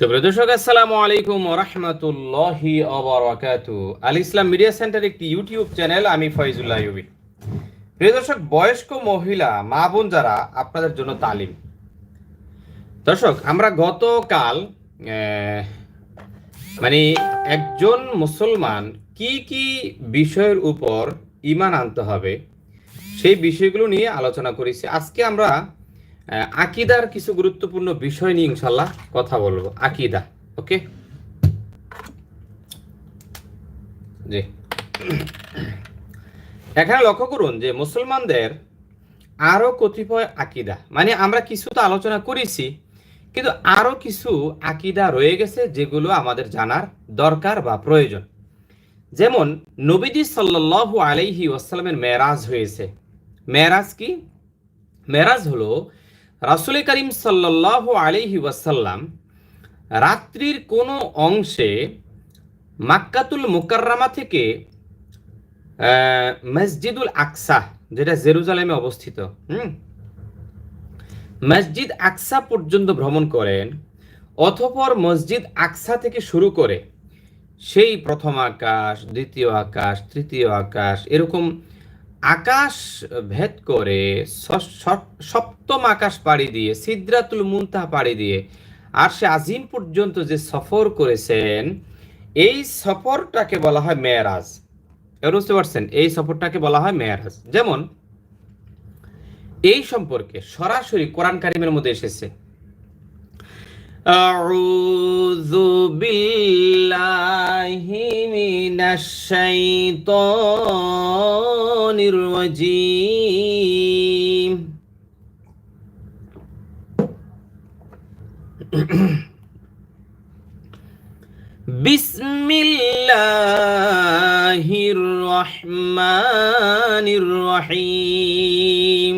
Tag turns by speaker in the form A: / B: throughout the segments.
A: সুপ্রিয় দর্শক, আসসালামু আলাইকুম রহমতুল্লাহি আল ইসলাম মিডিয়া সেন্টার একটি ইউটিউব চ্যানেল, আমি ফয়জুল্লাহ ইউবি। প্রিয় দর্শক, বয়স্ক মহিলা, মা বোন যারা, আপনাদের জন্য তালিম। দর্শক, আমরা গতকাল মানে একজন মুসলমান কি কি বিষয়ের উপর ইমান আনতে হবে, সেই বিষয়গুলো নিয়ে আলোচনা করেছি। আজকে আমরা আকিদার কিছু গুরুত্বপূর্ণ বিষয় নিয়ে ইনশাল্লাহ কথা বলব। আকিদা, ওকে? জি। এখানে লক্ষ্য করুন যে মুসলমানদের আরও কতিপয় আকিদা মানে আমরা কিছু তো আলোচনা করেছি, কিন্তু আরও কিছু আকিদা রয়ে গেছে যেগুলো আমাদের জানার দরকার বা প্রয়োজন। যেমন, নবীজি সাল্লাল্লাহু আলাইহি ওয়াসাল্লামের মেরাজ হয়েছে। মেরাজ কি? মেরাজ হলো রাসুল করিম সাল্লাল্লাহু আলাইহি ওয়াসাল্লাম রাত্রির কোনো অংশে মাক্কাতুল মুকাররামা থেকে মসজিদুল আকসা, যেটা জেরুজালেমে অবস্থিত, হুম? মসজিদ আকসা পর্যন্ত ভ্রমণ করেন অথপর মসজিদ আকসা থেকে শুরু করে সেই প্রথম আকাশ, দ্বিতীয় আকাশ, তৃতীয় আকাশ, এরকম আকাশ ভেদ করে ষ- ষ- সপ্তম আকাশ পাড়ি দিয়ে সিদ্রাতুল মুনতাহা পাড়ি দিয়ে আর সে আজিম পর্যন্ত যে সফর করেছেন এই সফরটাকে বলা হয় মেয়েরাজ এবার বুঝতে পারছেন এই সফরটাকে বলা হয় মেয়েরাজ যেমন এই সম্পর্কে সরাসরি কোরআন কারিমের মধ্যে এসেছে أعوذ بالله من الشيطان الرجيم بسم الله الرحمن الرحيم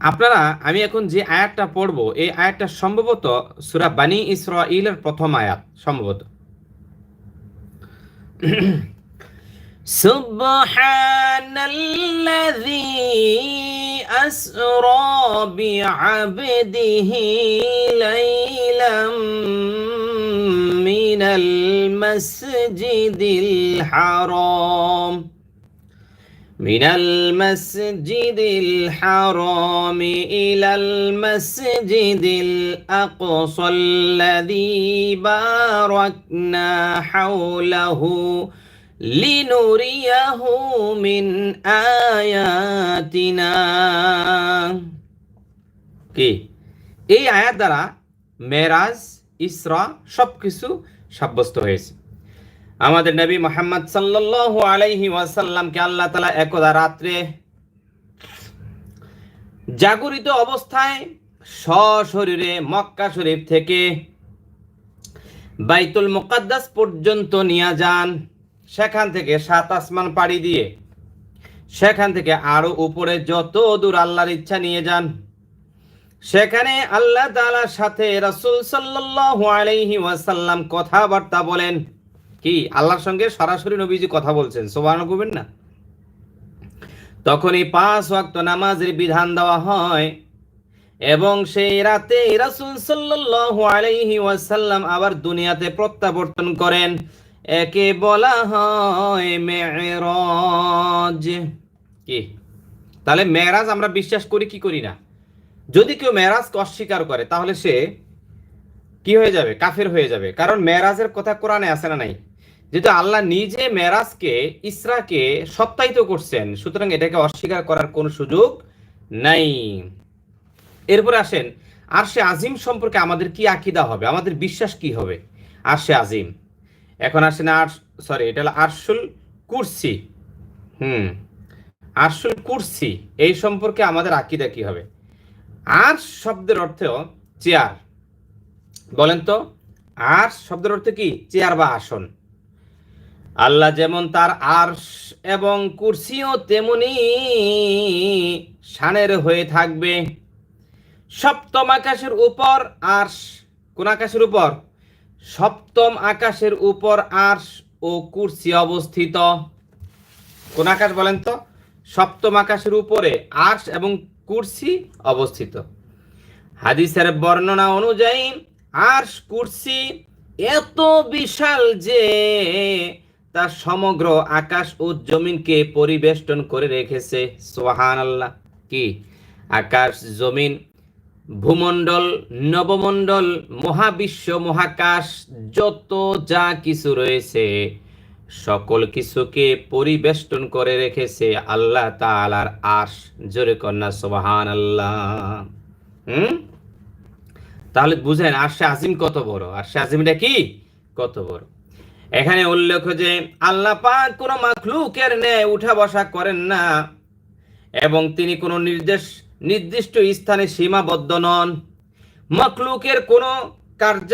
A: আপনারা আমি এখন যে আয়াতটা পড়ব এই আয়াতটা সম্ভবত সূরা বানি ইসরাঈলের প্রথম আয়াত সম্ভবত سبحان الذي أسرى بعبده ليلا من المسجد الحرام. من المسجد الحرام إلى المسجد الأقصى الذي باركنا حوله لنريه من آياتنا কি এই আয়াত দ্বারা মেরাজ ইসরা সবকিছু সাব্যস্ত হয়েছে আমাদের নবী মোহাম্মদ সাল্লাল্লাহু আলাইহি ওয়াসাল্লামকে আল্লাহ তাআলা একদা রাত্রে জাগরিত অবস্থায় সশরীরে মক্কা শরীফ থেকে বাইতুল মুকাদ্দাস পর্যন্ত নিয়ে যান সেখান থেকে সাত আসমান পাড়ি দিয়ে, সেখান থেকে আরও উপরে যত দূর আল্লাহর ইচ্ছা নিয়ে যান। সেখানে আল্লাহ তাআলার সাথে রাসূল আলাইহি ওয়াসাল্লাম কথাবার্তা বলেন। কি? আল্লাহর সঙ্গে সরাসরি নবীজি কথা বলছেন সোবান করবেন না? তখনই পাঁচ ওয়াক্ত নামাজের বিধান দেওয়া হয় এবং সেই রাতে রাসুল আলাইহি ওয়াসাল্লাম আবার দুনিয়াতে প্রত্যাবর্তন করেন। একে বলা হয় মেরাজ কি? তাহলে মেরাজ আমরা বিশ্বাস করি কি করি না? যদি কেউ মেরাজকে অস্বীকার করে, তাহলে সে কি হয়ে যাবে? কাফের হয়ে যাবে। কারণ মেরাজের কথা কোরআনে আছে না নাই? যেহেতু আল্লাহ নিজে মেরাজকে ইসরাকে সত্যায়িত করছেন, সুতরাং এটাকে অস্বীকার করার কোনো সুযোগ নাই। এরপরে আসেন, আর সে আজিম সম্পর্কে আমাদের কি আকিদা হবে? আমাদের বিশ্বাস কি হবে? আর সে আজিম। এখন আসেন আর সরি এটা হলো আরশুল কুরসি। হুম, আরশুল কুরসি, এই সম্পর্কে আমাদের আকিদা কি হবে? আর শব্দের অর্থ চেয়ার। বলেন তো, আর শব্দের অর্থ কি? চেয়ার বা আসন। আল্লাহ যেমন তার আরশ এবং কুরসিও তেমনি শানের হয়ে থাকবে। সপ্তম আকাশের উপর আরশ, কোন আকাশের উপর? সপ্তম আকাশের উপর আরশ ও কুরসি অবস্থিত। কোন আকাশ বলেন তো? সপ্তম আকাশের উপরে আর্শ এবং কুর্সি অবস্থিত। হাদিসের বর্ণনা অনুযায়ী আর কুরসি এত বিশাল যে তা সমগ্র আকাশ ও জমিনকে পরিবেষ্টন করে রেখেছে। সোহান আল্লাহ কি? আকাশ, জমিন ভূমণ্ডল, নবমণ্ডল, মহাবিশ্ব, মহাকাশ, যত যা কিছু রয়েছে, সকল কিছুকে পরিবেষ্টন করে রেখেছে আল্লাহ তাআলার আশ জোরে কন্যা সোবাহান আল্লাহ হুম? তাহলে বুঝেন, আরশে আজিম কত বড়? আরশে আজিমটা কি? কত বড়? এখানে উল্লেখ যে আল্লাহ পাক কোনো মাখলুকের ন্যায় উঠা বসা করেন না, এবং তিনি কোনো নির্দেশ নির্দিষ্ট স্থানে সীমাবদ্ধ নন। মখলুকের কোনো কার্য,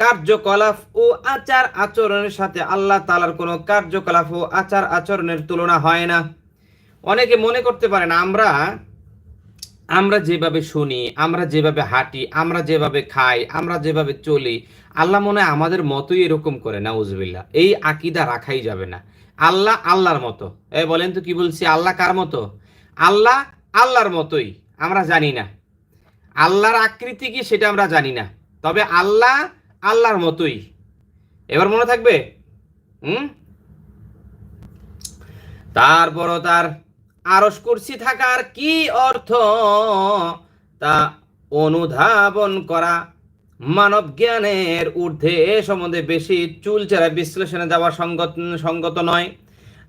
A: কার্যকলাপ ও আচার আচরণের সাথে আল্লাহ তালার কোনো কার্যকলাপ ও আচার আচরণের তুলনা হয় না। অনেকে মনে করতে পারেন, আমরা আমরা যেভাবে শুনি, আমরা যেভাবে হাঁটি, আমরা যেভাবে খাই, আমরা যেভাবে চলি, আল্লাহ মনে হয় আমাদের মতোই এরকম করে না উজবিল্লা এই আকিদা রাখাই যাবে না। আল্লাহ আল্লাহর মতো। এ বলেন তো কি বলছি? আল্লাহ কার মতো? আল্লাহ আল্লাহর মতোই, আমরা জানি না। আল্লাহর আকৃতি কি সেটা আমরা জানি না। তবে আল্লাহ আল্লাহর মতোই। এবার মনে থাকবে? হুম? তারপরও তার আরস কুরসি থাকার কি অর্থ? তা অনুধাবন করা মানব জ্ঞানের ঊর্ধ্বে এ সম্বন্ধে বেশি চুলচেরা বিশ্লেষণে যাওয়া সঙ্গত সঙ্গত নয়।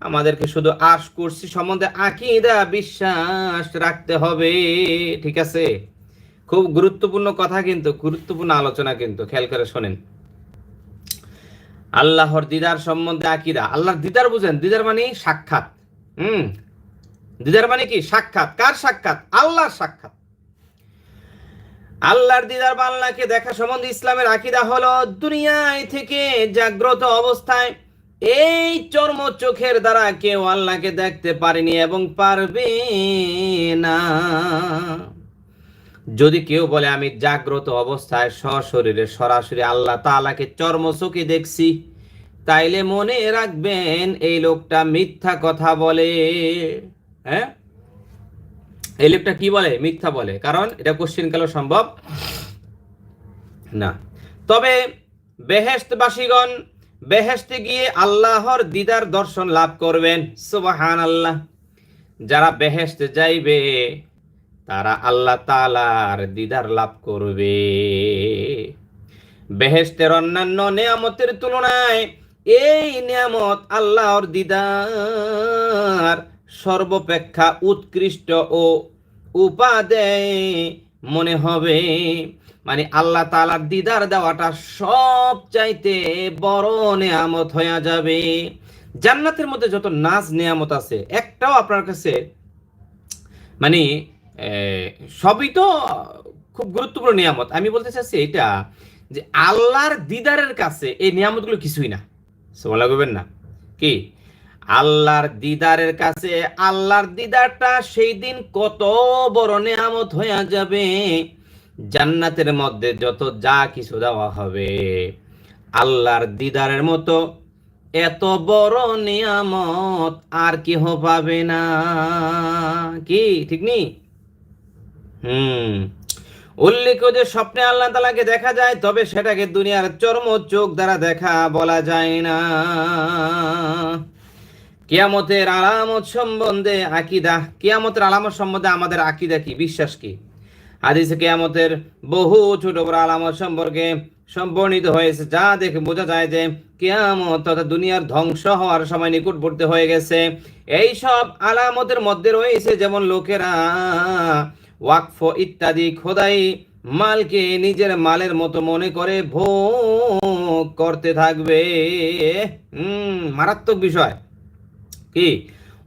A: আমাদেরকে শুধু আশ করছি সম্বন্ধে আকিদা, বিশ্বাস রাখতে হবে, ঠিক আছে? খুব গুরুত্বপূর্ণ কথা কিন্তু, গুরুত্বপূর্ণ আলোচনা কিন্তু, খেয়াল করে শোনেন। আল্লাহর দিদার সম্বন্ধে আকিদা। আল্লাহর দিদার বুঝেন, দিদার মানে সাক্ষাৎ, হুম? দিদার মানে কি? সাক্ষাৎ। কার সাক্ষাৎ? আল্লাহর সাক্ষাৎ। আল্লাহর দিদার বা আল্লাহকে দেখা সম্বন্ধে ইসলামের আকিদা হলো, দুনিয়ায় থেকে জাগ্রত অবস্থায় এই চর্ম চোখের দ্বারা কেউ আল্লাহকে দেখতে পারেনি এবং পারবে না। যদি কেউ বলে, আমি জাগ্রত অবস্থায় সশরীরে, সরাসরি আল্লাহ তাআলাকে চর্ম চোখে দেখছি, তাইলে মনে রাখবেন, এই লোকটা মিথ্যা কথা বলে। হ্যাঁ? এই লোকটা কি বলে? মিথ্যা বলে। কারণ এটা কোশ্চিন কালো সম্ভব? না। তবে বেহেশতবাসীগণ বেহেশতে গিয়ে আল্লাহর দিদার দর্শন লাভ করবেন। সুবাহান আল্লাহ যারা বেহেশতে যাইবে, তারা আল্লাহ তালার দিদার লাভ করবে। বেহেশতের অন্যান্য নিয়ামতের তুলনায় এই নিয়ামত আল্লাহর দিদার সর্বপেক্ষা উৎকৃষ্ট ও উপাদেয় মনে হবে। মানে আল্লাহ তালার দিদার দেওয়াটা সব চাইতে বড় নেয়ামত হয়ে যাবে। জান্নাতের মধ্যে যত নাচ নেয়ামত আছে, একটাও আপনার কাছে মানে সবই তো খুব গুরুত্বপূর্ণ নিয়ামত। আমি বলতে চাচ্ছি এটা যে আল্লাহর দিদারের কাছে এই নিয়ামতগুলো কিছুই না। সোমালা করবেন না। কি? আল্লাহর দিদারের কাছে, আল্লাহর দিদারটা সেই দিন কত বড় নিয়ামত হয়ে যাবে। জান্নাতের মধ্যে যত যা কিছু দেওয়া হবে, আল্লাহর দিদারের মতো এত বড় নিয়ামত আর কেহ পাবে না। কি, ঠিক নি? হুম। উল্লেখ যে স্বপ্নে আল্লাহ তালাকে দেখা যায়, তবে সেটাকে দুনিয়ার চর্ম চোখ দ্বারা দেখা বলা যায় না। কিয়ামতের আলামত সম্বন্ধে আকিদা, কিয়ামতের আলামত সম্বন্ধে আমাদের আকিদা কি, বিশ্বাস কি? হাদিসে কেয়ামতের বহু ছোট বড় আলামত সম্পর্কে সম্বর্ণিত হয়েছে, যা দেখে বোঝা যায় যে কেয়ামত তথা দুনিয়ার ধ্বংস হওয়ার সময় নিকটবর্তী হয়ে গেছে। এই সব আলামতের মধ্যে রয়েছে যেমন লোকেরা ওয়াকফ ইত্যাদি, খোদাই মালকে নিজের মালের মতো মনে করে ভোগ করতে থাকবে। হুম, মারাত্মক বিষয়। কি?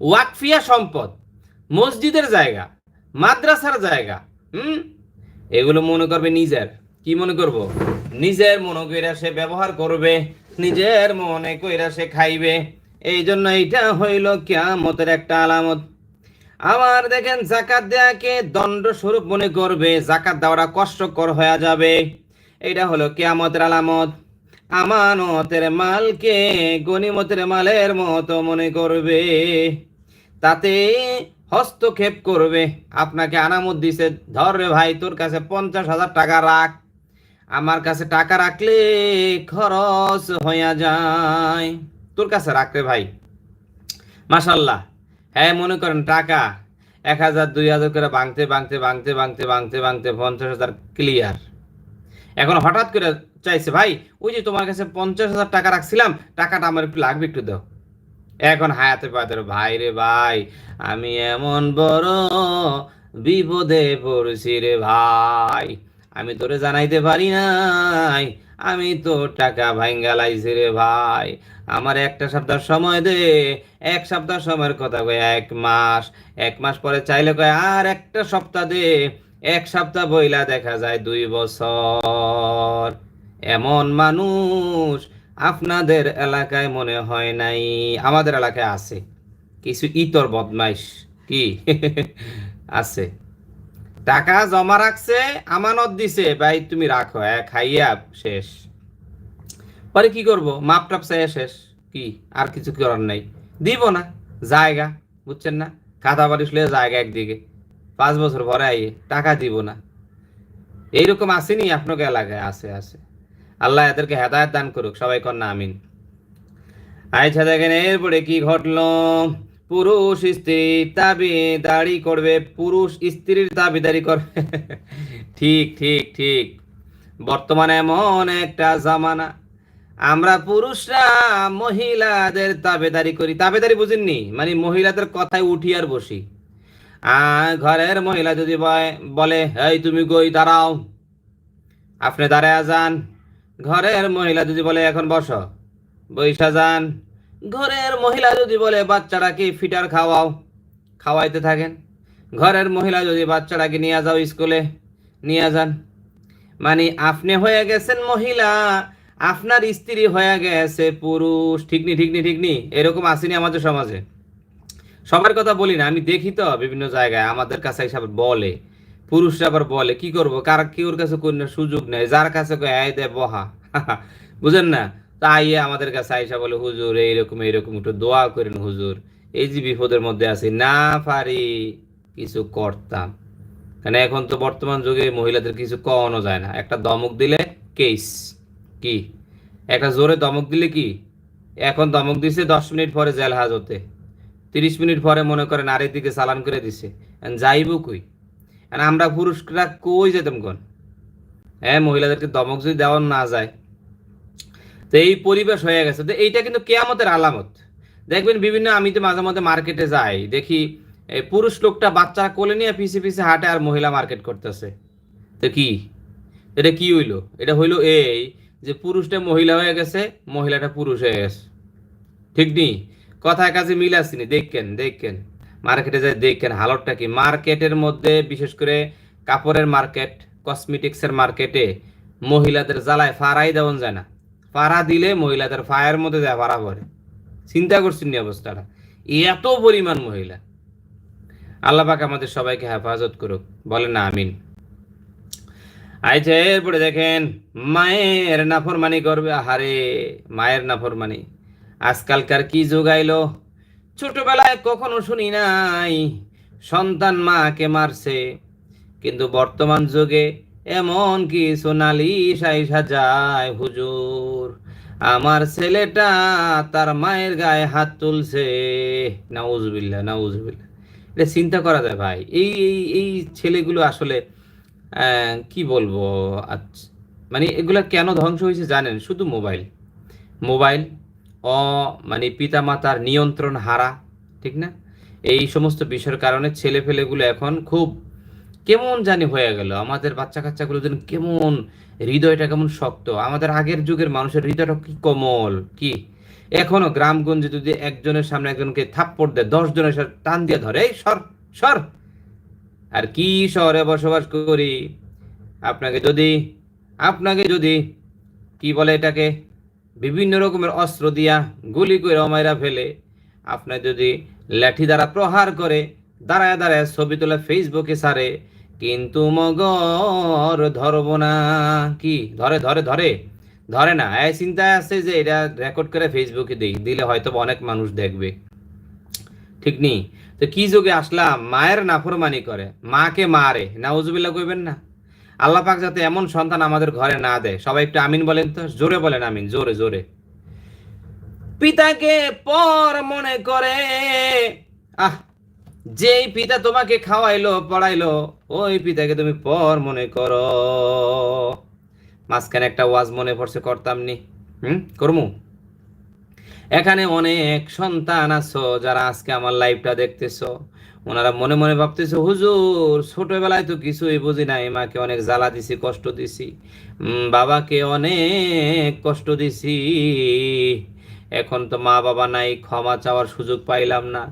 A: ওয়াকফিয়া সম্পদ, মসজিদের জায়গা, মাদ্রাসার জায়গা হুম? এগুলো মনে করবে নিজের। কি মনে করব? নিজের মনে কইরা সে ব্যবহার করবে, নিজের মনে কইরা সে খাইবে। এই জন্য এইটা হইল কিয়ামতের একটা আলামত। আবার দেখেন জাকাত দেয়াকে দণ্ড স্বরূপ মনে করবে জাকাত দেওয়াটা কষ্টকর হয়ে যাবে। এটা হলো কিয়ামতের আলামত। আমানতের মালকে গনিমতের মালের মতো মনে করবে। তাতে হস্তক্ষেপ করবে। আপনাকে আনামত দিছে, ধর রে ভাই, তোর কাছে পঞ্চাশ হাজার টাকা রাখ। আমার কাছে টাকা রাখলে খরচ হইয়া যায়। তোর কাছে রাখলে ভাই। মাশাল্লাহ। হ্যাঁ মনে করেন টাকা এক হাজার, দুই হাজার করে ভাঙতে ভাঙতে ভাঙতে ভাঙতে ভাঙতে ভাঙতে পঞ্চাশ হাজার ক্লিয়ার এখন হঠাৎ করে চাইছে, ভাই, ওই যে তোমার কাছে পঞ্চাশ হাজার টাকা রাখছিলাম, টাকাটা আমার একটু লাগবে, একটু দাও। এখন হায়াতে পাতে ভাই রে ভাই, আমি এমন বড় বিপদে পড়ছি রে ভাই, আমি তোরে জানাইতে পারি নাই, আমি তো টাকা ভাঙ্গালাইছি রে ভাই, আমার একটা সপ্তাহ সময় দে, এক সপ্তাহ সময়ের কথা কয়, এক মাস এক মাস পরে চাইলে কয়, আর একটা সপ্তাহ দে, এক সপ্তাহ বইলা দেখা যায় দুই বছর, এমন মানুষ আপনাদের এলাকায় মনে হয় নাই? আমাদের এলাকায় আছে। কিছু ইতর বদমাইশ। কি? আছে। টাকা জমা রাখছে, আমানত দিছে। ভাই, তুমি রাখো এক খাইয়া শেষ। পরে কি করব? মাপ টাপ চাইয়া শেষ। কি? আর কিছু করার নাই। দিব না। জায়গা, বুঝছেন না? খাতা বাড়ি শুলে জায়গা একদিকে। পাঁচ বছর পরে আইয়ে টাকা দিব না। এইরকম আসেনি আপনাকে এলাকায়, আছে আছে। আল্লাহ এদেরকে হেদায়ত দান করুক, সবাই কন্যা, আমিন। আচ্ছা দেখেন, এরপরে কি ঘটলো? পুরুষ স্ত্রী দাবি করবে, পুরুষ স্ত্রীর দাবিদারি করবে ঠিক ঠিক ঠিক। বর্তমানে এমন একটা জামানা, আমরা পুরুষরা মহিলাদের তাবেদারি করি। তাবেদারি বুঝেননি? মানে মহিলাদের কথায় উঠি আর বসি। আর ঘরের মহিলা যদি বলে, এই তুমি কই, দাঁড়াও। আপনি দাঁড়ায় যান। ঘরের মহিলা যদি বলে, এখন বসো। বৈশা যান, ঘরের মহিলা যদি বলে বাচ্চাটাকে ফিটার খাওয়াও? খাওয়াইতে থাকেন। ঘরের মহিলা যদি বাচ্চাটাকে নিয়ে যাও স্কুলে, নিয়ে যান। মানে আপনি হয়ে গেছেন মহিলা, আপনার স্ত্রী হয়ে গেছে পুরুষ। ঠিকনি ঠিকনি ঠিকনি এরকম আসেনি আমাদের সমাজে। সবার কথা বলি না, আমি দেখি তো বিভিন্ন জায়গায়, আমাদের কাছে এসব বলে। পুরুষরা আবার বলে, কি করব? কার কেউর কাছে কোন সুযোগ নেই? যার কাছে দে, বহা। বুঝেন না? তাই আমাদের কাছে আইসা বলে, হুজুর, এইরকম এইরকম একটু দোয়া করেন হুজুর। এই যে বিপদের মধ্যে আছি, না পারি কিছু করতাম। কারণ এখন তো বর্তমান যুগে মহিলাদের কিছু কওয়ানো যায় না। একটা দমক দিলে কেস, কি? একটা জোরে দমক দিলে কি? এখন দমক দিছে, দশ মিনিট পরে জেল হাজতে। তিরিশ মিনিট পরে মনে করেন আরেক দিকে চালান করে দিছে। যাইব কই? এখন আমরা পুরুষরা কই যেতাম কোন? হ্যাঁ মহিলাদেরকে দমক যদি দেওয়া না যায়, তো এই পরিবেশ হয়ে গেছে। তো এইটা কিন্তু কেয়ামতের আলামত। দেখবেন বিভিন্ন, আমি তো মাঝে মাঝে মার্কেটে যাই, দেখি পুরুষ লোকটা বাচ্চা কোলে নিয়ে পিছে পিছে হাঁটে আর মহিলা মার্কেট করতেছে। তো কি? এটা কি হইল? এটা হইল এই যে পুরুষটা মহিলা হয়ে গেছে, মহিলাটা পুরুষ হয়ে গেছে। ঠিক নি কথায় কাজে মিল আসেনি। দেখেন দেখেন। মার্কেটে যাই দেখেন হালতটা কি। মার্কেটের মধ্যে বিশেষ করে কাপড়ের মার্কেট কসমেটিক্সের মার্কেটে মহিলাদের জ্বালায় ফাড়াই দেওয়া যায় না। ফাড়া দিলে মহিলাদের ফায়ার মধ্যে যায়, ফাড়া পরে চিন্তা করছেন নি অবস্থাটা? এত পরিমাণ মহিলা। আল্লাহ পাক আমাদের সবাইকে হেফাজত করুক। বলেন না আমিন। আইছে এরপরে দেখেন, মায়ের নাফরমানি করবে। আহারে, মায়ের নাফরমানি। আজকালকার কি যুগ আইলো? ছোটবেলায় কখনো শুনি নাই সন্তান মাকে মারছে। কিন্তু বর্তমান যুগে এমন কি নালিশ আইসা যায় হুজুর। আমার ছেলেটা তার মায়ের গায়ে হাত তুলছে। নাউজবিল্লা নাউজবিল্লা এটা চিন্তা করা যায় ভাই। এই এই এই ছেলেগুলো আসলে কি বলব? আচ্ছা, মানে এগুলা কেন ধ্বংস হয়েছে জানেন? শুধু মোবাইল। মোবাইল অ মানে পিতামাতার নিয়ন্ত্রণ হারা, ঠিক না? এই সমস্ত বিষয়ের কারণে ছেলে ফেলেগুলো এখন খুব কেমন জানি হয়ে গেল। আমাদের বাচ্চা কাচ্চাগুলো যেন কেমন, হৃদয়টা কেমন শক্ত। আমাদের আগের যুগের মানুষের হৃদয়টা কি কোমল, কি? এখনও গ্রামগঞ্জে যদি একজনের সামনে একজনকে থাপ্পড় দেয় দশ জনের সাথে টান দিয়ে ধরে, এই সর সর! আর কি শহরে বসবাস করি? আপনাকে যদি আপনাকে যদি, কি বলে এটাকে? বিভিন্ন রকমের অস্ত্র দিয়া গুলি করে অমাইরা ফেলে। আপনার যদি লাঠি দ্বারা প্রহার করে, দাঁড়ায় দাঁড়ায় ছবি তোলা ফেসবুকে সারে, কিন্তু মগর ধরব না। কি? ধরে ধরে ধরে? ধরে না। এই চিন্তায় আছে যে এটা রেকর্ড করে ফেসবুকে দিই। দিলে হয়তো অনেক মানুষ দেখবে। ঠিক নেই? তো কি যোগে আসলাম? মায়ের নাফরমানি করে। মাকে মারে। নাউজুবিল্লাহ কইবেন না। আল্লাহ পাক যাতে এমন সন্তান আমাদের ঘরে না দেয়। সবাই একটু আমিন বলেন তো? জোরে বলেন আমিন, জোরে জোরে। পিতাকে পর মনে করে, আহ, যেই পিতা তোমাকে খাওয়াইলো, পড়াইলো, ওই পিতাকে তুমি পর মনে করো। মাঝখানে একটা ওয়াজ মনে পড়ছে, করতাম নি। হুম, করমু? এখানে অনেক সন্তান আছো যারা আজকে আমার লাইভটা দেখতেছো। ওনারা মনে মনে ভাবতেছে, হুজুর, ছোটবেলায় তো কিছুই বুঝি নাই, মাকে অনেক জ্বালা দিছি, কষ্ট দিছি। বাবাকে অনেক কষ্ট দিছি। এখন তো মা বাবা নাই, ক্ষমা চাওয়ার সুযোগ পাইলাম না।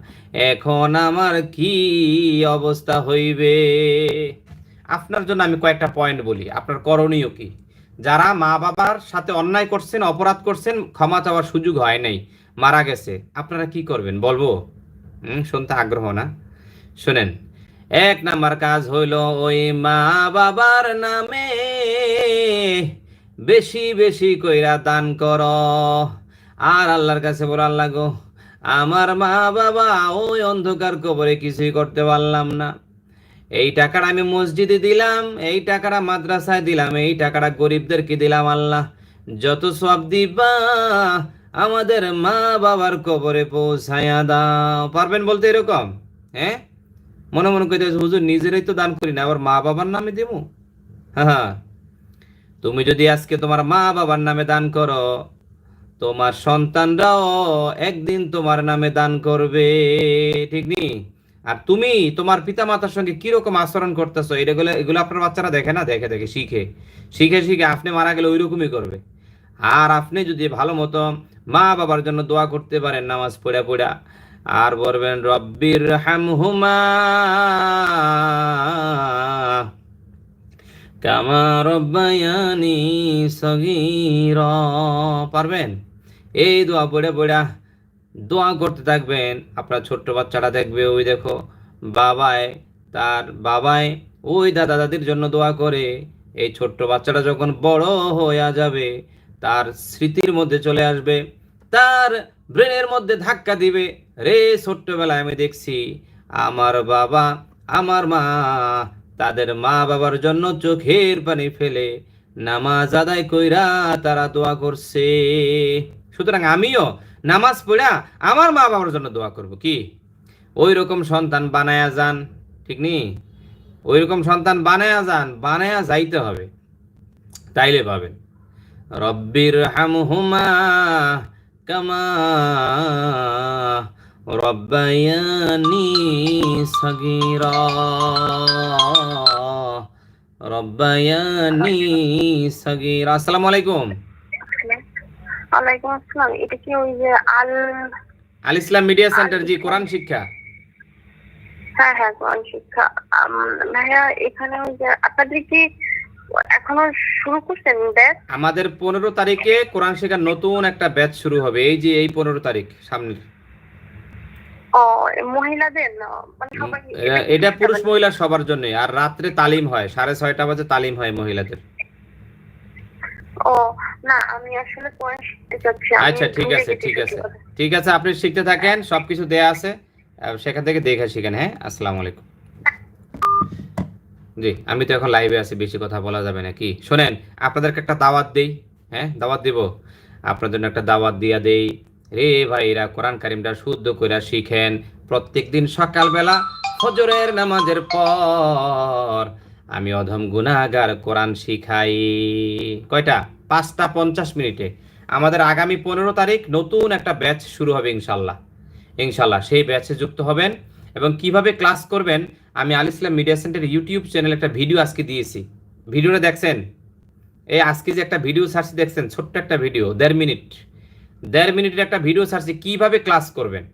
A: এখন আমার কি অবস্থা হইবে? আপনার জন্য আমি কয়েকটা পয়েন্ট বলি। আপনার করণীয় কি? যারা মা বাবার সাথে অন্যায় করছেন, অপরাধ করছেন, ক্ষমা চাওয়ার সুযোগ হয় নাই, মারা গেছে, আপনারা কি করবেন? বলব? হুম শুনতে আগ্রহ না? শুনেন, এক নাম্বার কাজ হইল ওই মা বাবার নামে বেশি বেশি কইরা দান কর। আর আল্লাহর কাছে বল, আল্লাহ গো, আমার মা বাবা ওই অন্ধকার কবরে কিছুই করতে পারলাম না। এই টাকাটা আমি মসজিদে দিলাম, এই টাকাটা মাদ্রাসায় দিলাম, এই টাকাটা গরিবদেরকে দিলাম আল্লাহ। যত সব দিবা, আমাদের মা বাবার কবরে পৌঁছায়া দাও। পারবেন বলতে এরকম? হ্যাঁ? মনে মনে কইতে হুজুর, নিজেরাই তো দান করি না, আবার মা বাবার নামে দেবো হ্যাঁ তুমি যদি আজকে তোমার মা বাবার নামে দান করো, তোমার সন্তানরাও একদিন তোমার নামে দান করবে, ঠিক নি? আর তুমি তোমার পিতা মাতার সঙ্গে কীরকম আচরণ করতেছো? এগুলো এগুলো আপনার বাচ্চারা দেখে না? দেখে দেখে, শিখে। শিখে শিখে আপনি মারা গেলে ওইরকমই করবে। আর আপনি যদি ভালো মতো মা বাবার জন্য দোয়া করতে পারেন, নামাজ পড়া পড়া আর বলবেন রব্বির হামহুমা কামা রব্বায়ানি সগীরা। পারবেন? এই দোয়া পড়ে পড়া দোয়া করতে থাকবেন। আপনার ছোট্ট বাচ্চাটা দেখবে, ওই দেখো, বাবায়, তার বাবায়, ওই দাদা দাদির জন্য দোয়া করে। এই ছোট্ট বাচ্চাটা যখন বড় হয়ে যাবে, তার স্মৃতির মধ্যে চলে আসবে। তার ব্রেনের মধ্যে ধাক্কা দিবে। রে ছোট্টবেলায় আমি দেখছি আমার বাবা, আমার মা তাদের মা বাবার জন্য চোখের পানি ফেলে নামাজ আদায় কইরা তারা দোয়া করছে। সুতরাং আমিও নামাজ পড়া আমার মা বাবার জন্য দোয়া করব কি? ওই রকম সন্তান বানায়া যান, ঠিক নি? ওই রকম সন্তান বানায়া যান, বানায়া যাইতে হবে। তাইলে পাবেন। রব্বির হামহুমা কামা রব্বায়ানি সগীরা। রব্বায়ানি সগীরা। আসসালামু আলাইকুম।
B: ওয়ালাইকুম আসসালাম। এটা কি ওই যে আল
A: আল ইসলাম মিডিয়া সেন্টার জি কোরআন শিক্ষা।
B: হ্যাঁ হ্যাঁ কোরআন শিক্ষা। আম, ভাইয়া এখানে ওই যে আপনাদের কি এখনও শুরু করছেন ব্যাচ?
A: আমাদের পনেরো তারিখে কোরআন শেখার নতুন একটা ব্যাচ শুরু হবে। এই যে এই পনেরো তারিখ সামনের।
B: ও মহিলাদের মানে
A: এটা পুরুষ মহিলা সবার জন্য। আর রাত্রে তালিম হয় সাড়ে ছয়টা বাজে তালিম হয় মহিলাদের।
B: ও না আমি আসলে কোরআন শিখতে চাচ্ছি।
A: আচ্ছা ঠিক আছে ঠিক আছে। ঠিক আছে আপনি শিখতে থাকেন সবকিছু দেয়া আছে। সেখান থেকে দেখে শিখেন হ্যাঁ? আসসালামু আলাইকুম। জি, আমি তো এখন লাইভে আছি, বেশি কথা বলা যাবে না, কি? শোনেন, আপনাদেরকে একটা দাওয়াত দেই হ্যাঁ? দাওয়াত দিব? আপনার জন্য একটা দাওয়াত দিয়া দেই। রে ভাইরা কোরআন কারিমটা শুদ্ধ করে শিখেন। প্রত্যেক দিন সকালবেলা ফজরের নামাজের পর আমি অধম গুনাহগার কোরআন শিখাই। কয়টা? পাঁচটা পঞ্চাশ মিনিটে। আমাদের আগামী পনেরো তারিখ নতুন একটা ব্যাচ শুরু হবে ইনশাল্লাহ। ইনশাল্লাহ, সেই ব্যাচে যুক্ত হবেন এবং কীভাবে ক্লাস করবেন আমি Al Islam media centre YouTube channel একটা ভিডিও আজকে দিয়েছি। ভিডিওটা দেখছেন? এই আজকে যে একটা ভিডিও সার্চ দেখছেন? ছোট্ট একটা ভিডিও, দেড় মিনিট। দেড় মিনিটের একটা ভিডিও সার্চে কীভাবে ক্লাস করবেন?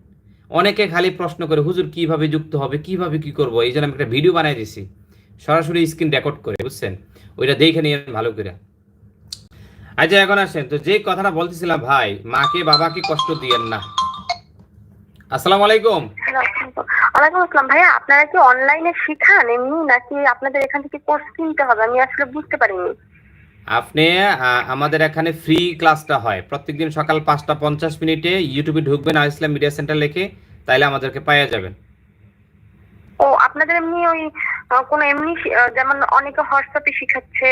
A: অনেকে খালি প্রশ্ন করে, হুজুর, কীভাবে যুক্ত হবে? কীভাবে কি করব? এই জন্য আমি একটা ভিডিও বানাই দিছি সরাসরি স্ক্রিন রেকর্ড করে, বুঝছেন? ওইটা দেখে নিয়ে ভালো করে। আচ্ছা এখন আসেন। তো যে কথাটা বলতেছিলাম, ভাই, মাকে, বাবাকে কষ্ট দিয়েন না। আসসালামু আলাইকুম।
B: ওয়ালাইকুম আসসালাম ভাইয়া আপনারা কি অনলাইনে শিখান এমনি নাকি আপনাদের এখান থেকে কোর্স কিনতে হবে? আমি আসলে বুঝতে পারিনি।
A: আপনি আমাদের এখানে ফ্রি ক্লাসটা হয়। প্রত্যেকদিন সকাল পাঁচটা পঞ্চাশ মিনিটে ইউটিউবে ঢুকবেন আর ইসলাম মিডিয়া সেন্টার লিখে তাইলে আমাদেরকে পাওয়া যাবেন।
B: ও আপনাদের এমনি ওই কোনো এমনি যেমন অনেকে হোয়াটসঅ্যাপে শিখাচ্ছে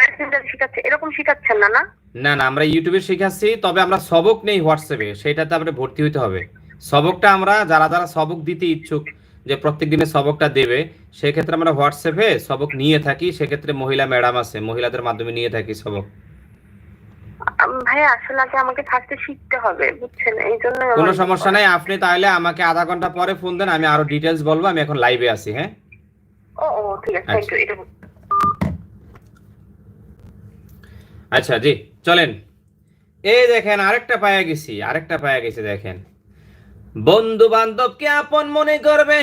B: মেসেঞ্জারে শিখাচ্ছে এরকম শিখাচ্ছেন না না?
A: না না আমরা ইউটিউবে শেখাচ্ছি তবে আমরা সবক নেই হোয়াটসঅ্যাপে সেটাতে আপনি ভর্তি হতে হবে। সবকটা আমরা যারা যারা সবক দিতে ইচ্ছুক যে প্রত্যেক দিনে সবকটা দেবে সেক্ষেত্রে আমরা হোয়াটসঅ্যাপে সবক নিয়ে থাকি সেক্ষেত্রে মহিলা ম্যাডাম আছে মহিলাদের মাধ্যমে নিয়ে থাকি সবক।
B: আম, আসলে আগে আমাকে ফার্স্টে শিখতে হবে বুঝছেন? এই জন্য
A: কোনো সমস্যা নাই আপনি তাহলে আমাকে আধা ঘণ্টা পরে ফোন দেন আমি আরও ডিটেলস বলব আমি এখন লাইভে আছি হ্যাঁ?
B: ও ও ঠিক আছে থ্যাংক
A: আচ্ছা।
B: ইউ
A: আচ্ছা জি চলেন। এই দেখেন আরেকটা পায়ে গেছি আরেকটা পায়ে গেছি দেখেন। বন্ধু বান্ধবকে আপন মনে করবে।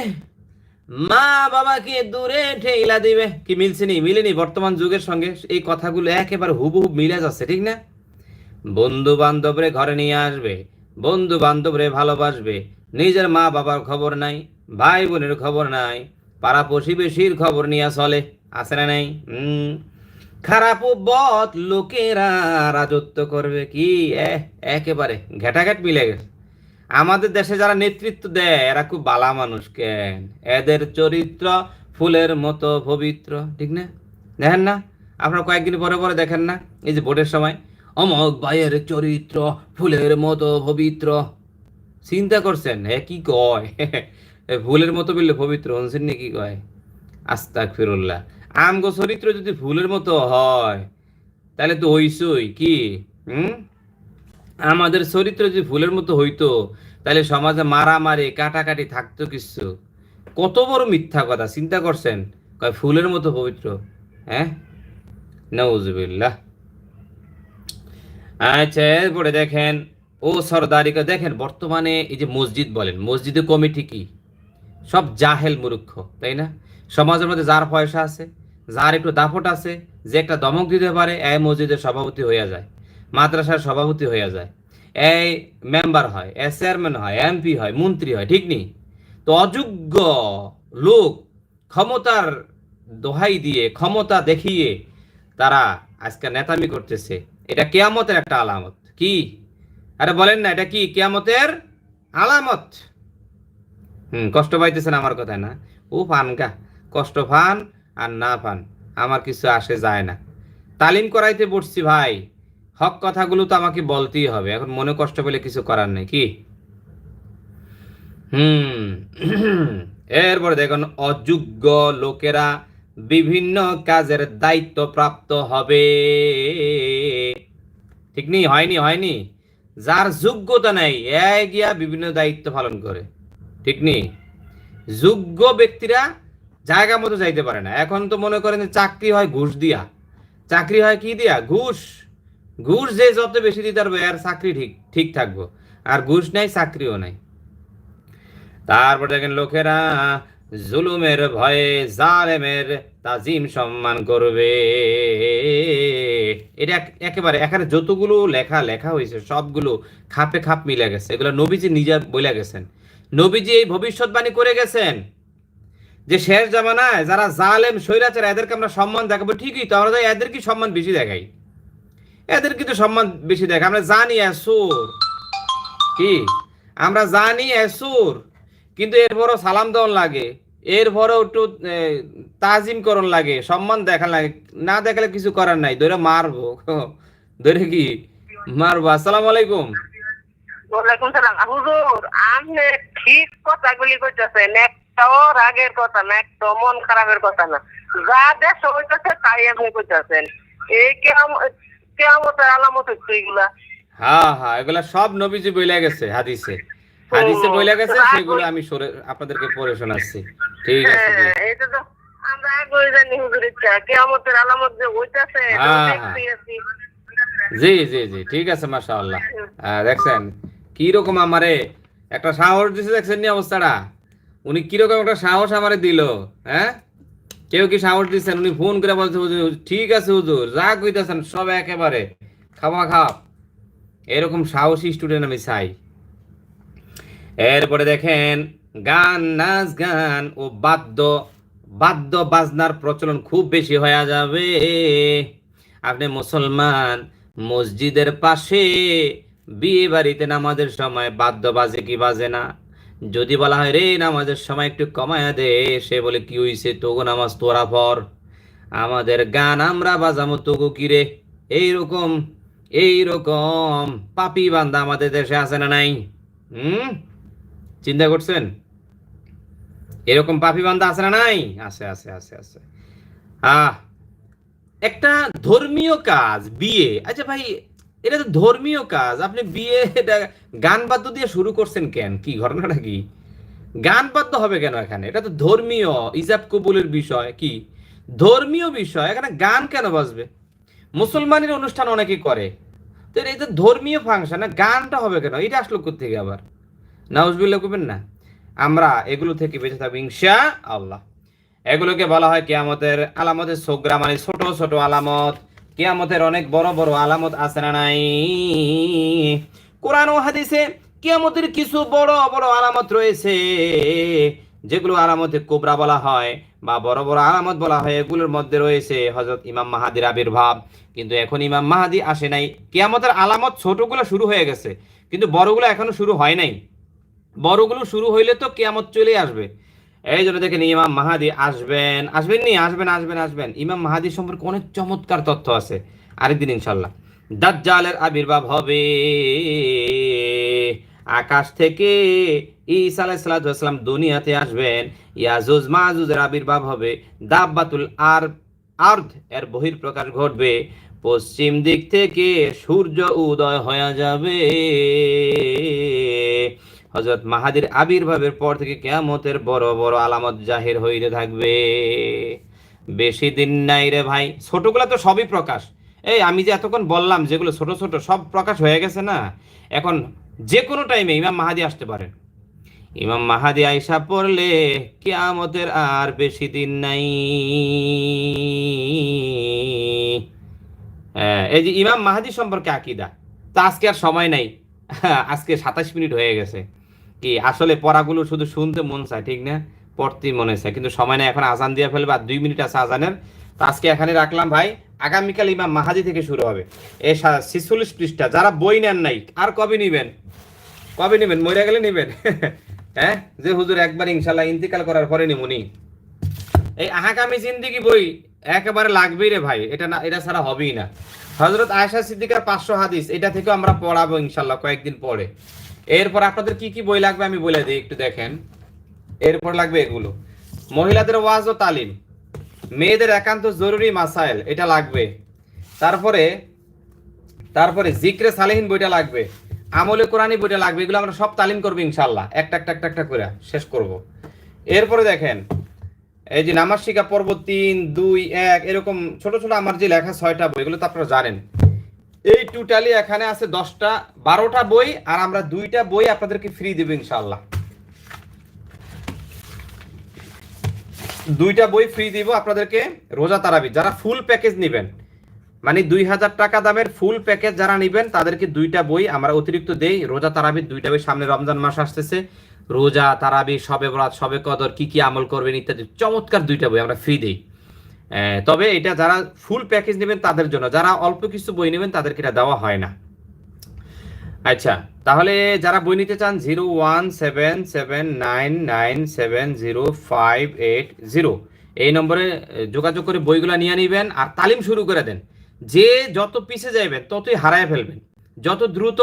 A: মা বাবাকে দূরে ঠেইলা দিবে। কি মিলছেনি মিলেনি বর্তমান যুগের সঙ্গে? এই কথাগুলো একেবারে হুবহু মিলে যাচ্ছে, ঠিক না? বন্ধু বান্ধবরে ঘরে নিয়ে আসবে। বন্ধু বান্ধবরে ভালোবাসবে। নিজের মা বাবার খবর নাই ভাই বোনের খবর নাই, পাড়া প্রতিবেশীর খবর নিয়ে চলে। আছে না নাই? হুম খারাপ বদ লোকেরা রাজত্ব করবে কি? একেবারে ঘেটাঘেট মিলে গেছে। আমাদের দেশে যারা নেতৃত্ব দেয়, এরা খুব বালা মানুষ কেন? এদের চরিত্র ফুলের মতো পবিত্র, ঠিক না? দেখেন না? আপনারা কয়েকদিন পরে পরে দেখেন না? এই যে ভোটের সময়, অমক ভাইয়ের চরিত্র ফুলের মতো পবিত্র। চিন্তা করছেন হ্যাঁ কি কয়? ফুলের মতো বললে পবিত্র হনছেন নি কি কয়? আস্তাক ফিরুল্লাহ আমগো চরিত্র যদি ফুলের মতো হয়, তাহলে তো হইছই কি? হুম? আমাদের চরিত্র যদি ফুলের মতো হইতো, তাহলে সমাজে মারামারি, কাটাকাটি থাকতো কিছু। কত বড় মিথ্যা কথা, চিন্তা করছেন? কয়, ফুলের মতো পবিত্র। হ্যাঁ? নউজুবিল্লাহ। আচ্ছা এরপরে দেখেন, ও সরদারিকে দেখেন, বর্তমানে এই যে মসজিদ বলেন, মসজিদে কমিটি কি? সব জাহেল মূর্খ, তাই না? সমাজের মধ্যে যার পয়সা আছে, যার একটু দাপট আছে, যে একটা দমক দিতে পারে, এই মসজিদের সভাপতি হইয়া যায়। মাদ্রাসার সভাপতি হয়ে যায়। এই মেম্বার হয় এ চেয়ারম্যান হয়, এমপি হয়, মন্ত্রী হয়, ঠিক নেই? তো অযোগ্য লোক ক্ষমতার দোহাই দিয়ে, ক্ষমতা দেখিয়ে তারা আজকে নেতামি করতেছে। এটা কেয়ামতের একটা আলামত। কি? আরে বলেন না, এটা কি কেয়ামতের আলামত? হুম, কষ্ট পাইতেছেন আমার কথা না। ও পান গা, কষ্ট পান আর না পান আমার কিছু আসে যায় না। তালিম করাইতে পড়ছি ভাই। হক কথাগুলো তো আমাকে বলতেই হবে। এখন মনে কষ্ট পেলে কিছু করার নেই, কি? হুম, এরপরে দেখুন, অযোগ্য লোকেরা বিভিন্ন কাজের দায়িত্ব প্রাপ্ত হবে। ঠিক নেই, হয়নি হয়নি। যার যোগ্যতা নেই, এ গিয়া বিভিন্ন দায়িত্ব পালন করে। ঠিক নেই। যোগ্য ব্যক্তিরা জায়গা মতো যাইতে পারে না। এখন তো মনে করেন চাকরি হয় ঘুষ দিয়া। চাকরি হয় কি দিয়া? ঘুষ। ঘুষ যে যত বেশি দিতে পারবে আর চাকরি ঠিক ঠিক থাকব। আর ঘুষ নাই, চাকরিও নাই। তারপর দেখেন লোকেরা, জুলুমের ভয়ে জালেমের তাজিম সম্মান করবে। এটা এক- একেবারে, এখানে যতগুলো লেখা লেখা হয়েছে, সবগুলো খাপে খাপ মিলে গেছে। এগুলো নবীজি নিজে বলে গেছেন। নবীজি এই ভবিষ্যৎবাণী করে গেছেন যে শেষ জামানায় যারা জালেম, স্বৈরাচার, এদেরকে আমরা সম্মান দেখাবো। ঠিকই, তো আমরা তো এদের কি সম্মান বেশি দেখাই? এদের কিন্তু সম্মান বেশি দেখাই আমরা জানি এসুর। কি? আমরা জানি এসুর, কিন্তু এরপরও সালাম দেওয়ান লাগে, এরপরও একটু তাজিম করণ লাগে, সম্মান দেখান লাগে, না দেখালে কিছু করার নাই, ধরে মারবো, ধরে কি? মারবো, আসসালামু আলাইকুম।
B: ওয়ালাইকুম ঠিক রাগের কথা না মন খারাপের কথা না। যা তাই এই কেমন কেমতের আলামত হচ্ছে এগুলা।
A: হ্যাঁ হ্যাঁ এগুলা সব নবীজি বইলা গেছে হাদিসে। হাদিসে বইলা গেছে সেগুলো আমি সরে আপনাদেরকে পড়ে শোনাচ্ছি। ঠিক আছে জি।
B: হ্যাঁ, এটা তো আমরা আগে জানি কেমতের আলামত যে
A: জি জি জি ঠিক আছে মাশাআল্লাহ। দেখছেন কি রকম আমারে একটা সাহস দিছে দেখছেন নি অবস্থাটা? উনি কীরকম একটা সাহস আমারে দিল হ্যাঁ? কেউ কি সাহস দিচ্ছেন? উনি ফোন করে বলছে ঠিক আছে হুজুর, যা কইতেছেন সব একেবারে, খাওয়া খাপ এরকম সাহসী স্টুডেন্ট আমি চাই। এরপরে দেখেন, গান, নাচ, গান ও বাদ্য বাদ্য বাজনার প্রচলন খুব বেশি হয়ে যাবে। আপনি মুসলমান, মসজিদের পাশে বিয়ে বাড়িতে নামাজের সময় বাদ্য বাজে কি বাজে না? যদি বলা হয়, রে, নামাজের সময় একটু কমায়া দে সে বলে, কি হইছে তোগো নামাজ তোরা পর আমাদের গান আমরা বাজামো তোগো কি রে? এইরকম এইরকম পাপি বান্দা আমাদের দেশে আছে না নাই? হুম? চিন্তা করছেন? এরকম পাপি বান্দা আছে না নাই? আছে আছে আছে আছে। আহ, একটা ধর্মীয় কাজ, বিয়ে। আচ্ছা ভাই এটা তো ধর্মীয় কাজ। আপনি বিয়ে, এটা গান বাদ্য দিয়ে শুরু করছেন কেন? কি ঘটনাটা কি? গান বাদ্য হবে কেন এখানে? এটা তো ধর্মীয়, ইজাব কবুলের বিষয়, কি? ধর্মীয় বিষয়, এখানে গান কেন বাজবে? মুসলমানের অনুষ্ঠান অনেকে করে। তো এটা ধর্মীয় ফাংশন গানটা হবে কেন? এটা আসলো থেকে আবার? নাউজবিল্লা করবেন না? আমরা এগুলো থেকে বেঁচে থাকব ইনশা আল্লাহ এগুলোকে বলা হয় কি আমাদের আলামতের সোগ্রা মানে ছোট ছোট আলামত। কেয়ামতের অনেক বড় বড় আলামত আছে না নাই? কোরআন ও হাদিসে কেয়ামতের কিছু বড় বড় আলামত রয়েছে। যেগুলো আলামতে কোবরা বলা হয় বা বড় বড় আলামত বলা হয়, এগুলোর মধ্যে রয়েছে হজরত ইমাম মাহাদির আবির্ভাব। কিন্তু এখন ইমাম মাহাদি আসে নাই। কেয়ামতের আলামত ছোটগুলো শুরু হয়ে গেছে, কিন্তু বড়গুলো এখনও শুরু হয় নাই। বড়গুলো শুরু হইলে তো কেয়ামত চলে আসবে। এই জন্য দেখেন ইমাম মাহাদি আসবেন আসবেন নি? আসবেন আসবেন আসবেন। ইমাম মাহাদি সম্পর্কে অনেক চমৎকার তথ্য আছে। আরেকদিন ইনশাল্লাহ দাজ্জালের আবির্ভাব হবে। আকাশ থেকে ঈসা আলাইসালাম দুনিয়াতে আসবেন। ইয়াজুজ মাহুজের আবির্ভাব হবে। দাব্বাতুল আর আর্ধ এর বহির প্রকাশ ঘটবে। পশ্চিম দিক থেকে সূর্য উদয় হয়ে যাবে। হজরত মাহাদির আবির্ভাবের পর থেকে কেয়ামতের বড় বড় আলামত জাহির হইতে থাকবে। বেশি দিন নাই রে ভাই। ছোটগুলা তো সবই প্রকাশ। এই আমি যে এতক্ষণ বললাম যেগুলো ছোট ছোট সব প্রকাশ হয়ে গেছে না? এখন যে কোনো টাইমে ইমাম মাহাদি আসতে পারেন ইমাম মাহাদি আইসা পড়লে কেয়ামতের আর বেশি দিন নাই। হ্যাঁ, এই যে ইমাম মাহাদি সম্পর্কে আকিদা। তা আজকে আর সময় নাই। আজকে সাতাশ মিনিট হয়ে গেছে। কি? আসলে পড়াগুলো শুধু শুনতে মন চায়, ঠিক না? পড়তে মনে চায়। কিন্তু সময় নেই এখন আজান দিয়ে ফেলবে আর দুই মিনিট আছে আজানের। তো আজকে এখানে রাখলাম ভাই, আগামীকাল ইমাম মাহাদি থেকে শুরু হবে। ছিচল্লিশ পৃষ্ঠা, যারা বই নেন নাই, আর কবে নিবেন? কবে নিবেন? মরে গেলে নিবেন? হ্যাঁ? যে হুজুর একবার ইনশাল্লাহ ইন্তিকাল করার পরে নিমুনি। এই আহাকামি জিন্দিগি বই একেবারে লাগবেই রে ভাই, এটা না, এটা ছাড়া হবেই না। হজরত আয়সা সিদ্দিকার পাঁচশো হাদিস, এটা থেকে আমরা পড়াবো ইনশাল্লাহ কয়েকদিন পরে। এরপর আপনাদের কি কি বই লাগবে আমি বলে দিই, একটু দেখেন। এরপর লাগবে এগুলো। মহিলাদের ওয়াজ ও তালিম, মেয়েদের একান্ত জরুরি মাসাইল, এটা লাগবে। তারপরে তারপরে জিক্রে সালেহীন বইটা লাগবে, আমলে কোরআনী বইটা লাগবে, এগুলো আমরা সব তালিম করব ইনশাল্লাহ একটা একটা একটা একটা করে, শেষ করব। এরপরে দেখেন, এই যে নামাজ শিখা পর্ব তিন, দুই, এক, এরকম ছোট ছোট আমার যে লেখা ছয়টা বই, এগুলো তো আপনারা জানেন। এই টোটালি এখানে আছে দশটা, বারোটা বই, আর আমরা দুইটা বই আপনাদেরকে ফ্রি দেবো ইনশাল্লাহ দুইটা বই ফ্রি দিব আপনাদেরকে রোজা তারাবি। যারা ফুল প্যাকেজ নেবেন মানে দুই হাজার টাকা দামের ফুল প্যাকেজ যারা নেবেন, তাদেরকে দুইটা বই আমরা অতিরিক্ত দেই। রোজা তারাবির দুইটা বই, সামনে রমজান মাস আসতেছে। রোজা তারাবি, সবে বরাত, সবে কদর, কি কি আমল করবেন ইত্যাদি। চমৎকার দুইটা বই আমরা ফ্রি দিই। তবে এটা যারা ফুল প্যাকেজ নেবেন তাদের জন্য, যারা অল্প কিছু বই নেবেন তাদেরকে এটা দেওয়া হয় না। আচ্ছা তাহলে যারা বই নিতে চান zero one seven seven nine nine seven zero five eight zero এই নম্বরে যোগাযোগ করে বইগুলো নিয়ে নেবেন আর তালিম শুরু করে দেন। যে যত পিছে যাইবেন, ততই হারায় ফেলবেন। যত দ্রুত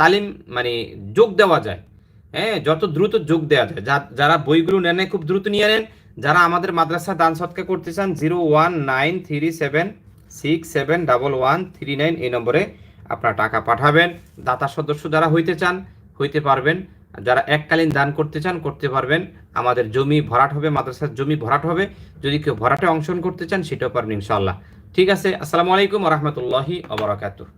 A: তালিম মানে যোগ দেওয়া যায় হ্যাঁ যত দ্রুত যোগ দেওয়া যায়। যারা বইগুলো নেন খুব দ্রুত নিয়ে নেন। যারা আমাদের মাদ্রাসা দান সৎকা করতে চান, zero one nine three seven six seven double one three nine এই নম্বরে আপনারা টাকা পাঠাবেন। দাতা সদস্য যারা হইতে চান, হইতে পারবেন। যারা এককালীন দান করতে চান, করতে পারবেন। আমাদের জমি ভরাট হবে, মাদ্রাসার জমি ভরাট হবে। যদি কেউ ভরাটে অংশগ্রহণ করতে চান, সেটাও পারবেন ইনশাল্লাহ ঠিক আছে, আসসালামু আলাইকুম রহমতুল্লাহি আবরাকাতুহ